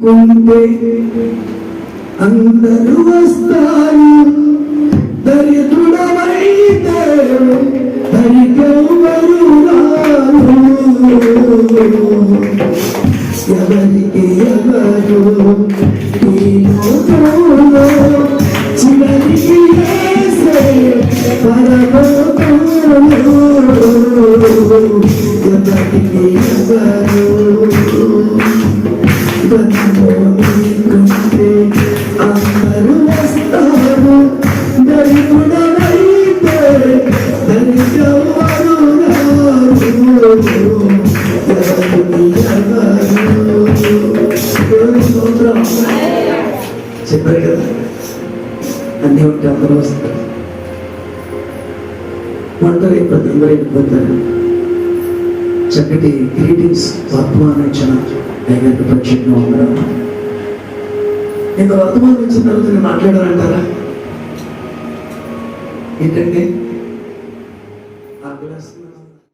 ఉంటే అందరూ వస్తారు. దరిద్రుడమైతే ఎవరికి ఎవరు చివరికి పరమ ఎవరికి దేవుని చెప్పారు కదా? అన్నీ ఉంటే అందరూ వస్తారు. ఒంటరి ఇబ్బంది అందరూ ఇబ్బంది చక్కటి గ్రీటింగ్స్ వర్తమానం దైవానికి ప్రత్యేకంగా ఉండడం నేను వర్తమానం ఇచ్చిన తర్వాత నేను మాట్లాడాలంటారా? ఏంటంటే ఆ